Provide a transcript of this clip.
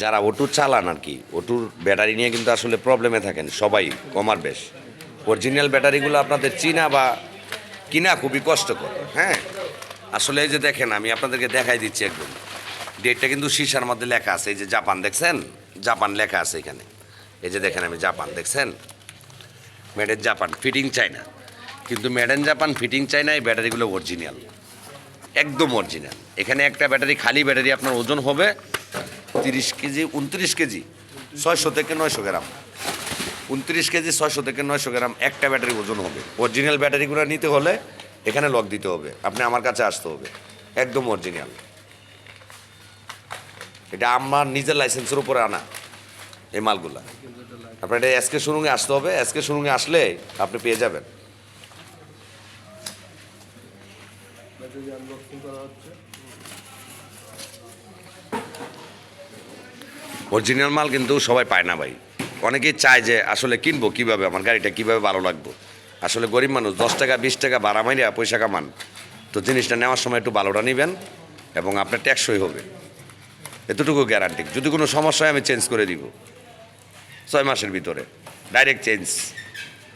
যারা ওটুর চালান আর কি ওটুর ব্যাটারি নিয়ে কিন্তু আসলে প্রবলেমে থাকেন সবাই কমার বেশ। অরিজিনাল ব্যাটারিগুলো আপনাদের চিনা বা কিনা খুবই কষ্টকর হ্যাঁ? আসলে এই যে দেখেন, আমি আপনাদেরকে দেখাই দিচ্ছি একদম। ডেটটা কিন্তু শিশার মধ্যে লেখা আছে, এই যে জাপান দেখছেন? জাপান লেখা আছে এখানে। এই যে দেখেন আমি জাপান, দেখছেন? Made in Japan fitting China কিন্তু made in Japan fitting China এই ব্যাটারিগুলো অরিজিনাল একদম অরিজিনাল এখানে একটা ব্যাটারি, খালি ব্যাটারি, আপনার ওজন হবে তিরিশ কেজি, উনত্রিশ কেজি, ছয়শো থেকে নয়শো গ্রাম। উনত্রিশ কেজি, ছয়শো থেকে নয়শো গ্রাম একটা ব্যাটারি ওজন হবে। অরিজিনাল ব্যাটারিগুলো নিতে হলে এখানে লক দিতে হবে। আপনি আমার কাছে আসতে হবে। একদম অরিজিনাল এটা আমার নিজের লাইসেন্সের উপরে আনা এই মালগুলা। আপনার এটা এসকে শোরুমে আসতে হবে। এসকে শোরুমে আসলে আপনি পেয়ে যাবেন। অরিজিনাল মাল কিন্তু সবাই পায় না ভাই। অনেকেই চায় যে আসলে কিনবো কীভাবে, আমার গাড়িটা কীভাবে ভালো লাগবো। আসলে গরিব মানুষ, দশ টাকা, বিশ টাকা বাড়া মাইরা পয়সা কামান। তো জিনিসটা নেওয়ার সময় একটু ভালোটা নেবেন এবং আপনার ট্যাক্সই হবে। এতটুকু গ্যারান্টি যদি কোনো সমস্যা হয় আমি চেঞ্জ করে দিব। ছয় মাসের ভিতরে। Direct change